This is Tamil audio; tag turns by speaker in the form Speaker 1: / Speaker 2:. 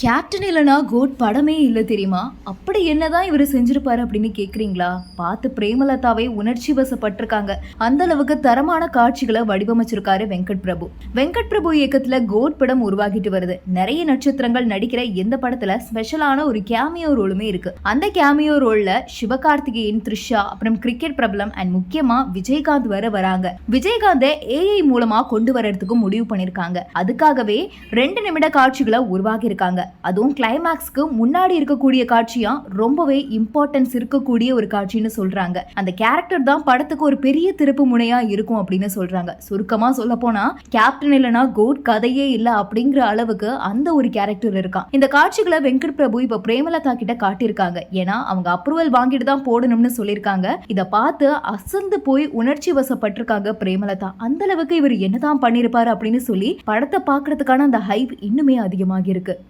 Speaker 1: கேப்டன் இல்லைனா கோட் படமே இல்லை தெரியுமா? அப்படி என்னதான் இவர் செஞ்சிருப்பாரு அப்படின்னு கேக்குறீங்களா? பார்த்து பிரேமலதாவே உணர்ச்சி வசப்பட்டிருக்காங்க. அந்த அளவுக்கு தரமான காட்சிகளை வடிவமைச்சிருக்காரு வெங்கட் பிரபு. வெங்கட் பிரபு இயக்கத்துல கோட் படம் உருவாகிட்டு வருது. நிறைய நட்சத்திரங்கள் நடிக்கிற எந்த படத்துல ஸ்பெஷலான ஒரு கேமியோ ரோலுமே இருக்கு. அந்த கேமியோ ரோல்ல சிவகார்த்திகேயன் த்ரிஷா அப்புறம் கிரிக்கெட் பிரபலம் அண்ட் முக்கியமா விஜயகாந்த் வர வராங்க. விஜயகாந்தை ஏஐ மூலமா கொண்டு வரதுக்கு முடிவு பண்ணிருக்காங்க. அதுக்காகவே ரெண்டு நிமிட காட்சிகளை உருவாகி இருக்காங்க அதுவும் கிளைமேக்ஸ்க்கு முன்னாடி இருக்கக்கூடிய காட்சியா? ரொம்பவே இம்பார்ட்டன்ஸ் இருக்கக்கூடிய ஒரு காட்சின்னு சொல்றாங்க. அந்த கேரக்டர் தான் படத்துக்கு ஒரு பெரிய திருப்பு முனையா இருக்கும் அப்படின்னு சொல்றாங்க. சுருக்கமா சொல்ல போனா கேப்டன் இல்லனா கோட் கதையே இல்ல அப்படிங்கிற அளவுக்கு அந்த ஒரு கேரக்டர் இருக்கான். இந்த காட்சிகளை வெங்கட் பிரபு இப்ப பிரேமலதா கிட்ட காட்டியிருக்காங்க. ஏன்னா அவங்க அப்ரூவல் வாங்கிட்டு தான் போடணும்னு சொல்லியிருக்காங்க. இத பார்த்து அசந்து போய் உணர்ச்சி வசப்பட்டிருக்காங்க பிரேமலதா. அந்த அளவுக்கு இவர் என்னதான் பண்ணிருப்பாரு அப்படின்னு சொல்லி படத்தை பார்க்கறதுக்கான அந்த ஹைப் இன்னுமே அதிகமாகி இருக்கு